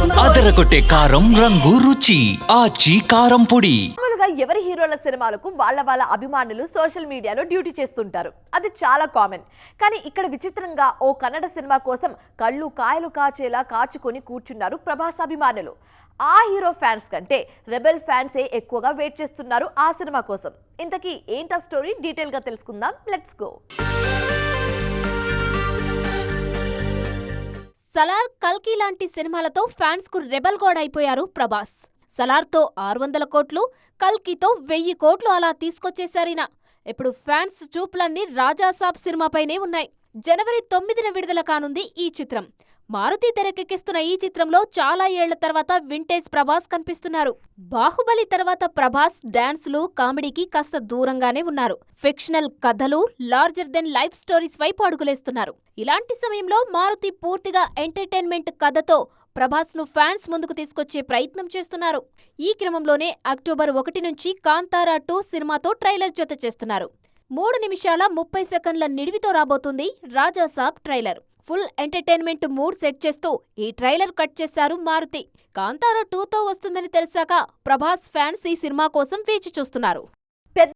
అదరగొట్టే కారం రంగు రుచి ఆచి కారం పొడి. ఎవరి హీరోల సినిమాలకు వాళ్ళ వాళ్ళ అభిమానులు సోషల్ మీడియాలో డ్యూటీ చేస్తుంటారు. అది చాలా కామన్. కానీ ఇక్కడ విచిత్రంగా ఓ కన్నడ సినిమా కోసం కళ్ళు కాయలు కాచేలా కాచుకొని కూర్చున్నారు ప్రభాస్ అభిమానులు. ఆ హీరో ఫ్యాన్స్ కంటే రెబెల్ ఫ్యాన్సే ఎక్కువగా వెయిట్ చేస్తున్నారు ఆ సినిమా కోసం. ఇంతకీ ఏంటా స్టోరీ? డీటెయిల్గా తెలుసుకుందాం. Let's go. సలార్ కల్కి లాంటి సినిమాలతో ఫ్యాన్స్కు రెబల్ గోడ్ అయిపోయారు ప్రభాస్. సలార్తో ఆరు వందల కోట్లు కల్కితో వెయ్యి కోట్లు అలా తీసుకొచ్చేశారిన ఇప్పుడు ఫ్యాన్స్ చూపులన్నీ రాజాసాబ్ సినిమాపైనే ఉన్నాయి. జనవరి తొమ్మిదిన విడుదల కానుంది ఈ చిత్రం. మారుతి తెరకెక్కిస్తున్న ఈ చిత్రంలో చాలా ఏళ్ళ తర్వాత వింటేజ్ ప్రభాస్ కనిపిస్తున్నారు. బాహుబలి తర్వాత ప్రభాస్ డాన్స్లు కామెడీకి కాస్త దూరంగానే ఉన్నారు. ఫిక్షనల్ కథలు లార్జర్ దెన్ లైఫ్ స్టోరీస్ వైపు అడుగులేస్తున్నారు. ఇలాంటి సమయంలో మారుతి పూర్తిగా ఎంటర్టైన్మెంట్ కథతో ప్రభాస్ను ఫ్యాన్స్ ముందుకు తీసుకొచ్చే ప్రయత్నం చేస్తున్నారు. ఈ క్రమంలోనే అక్టోబర్ ఒకటి నుంచి కాంతారా టూ సినిమాతో ట్రైలర్ జత చేస్తున్నారు. మూడు నిమిషాల ముప్పై సెకండ్ల నిడివితో రాబోతుంది Raja Saab trailer. Full entertainment mood set చేస్తూ ఈ ట్రైలర్ కట్ చేశారు మారుతి. కాంతారా టూతో వస్తుందని తెలిసాక ప్రభాస్ ఫ్యాన్స్ ఈ సినిమా కోసం వేచి చూస్తున్నారు.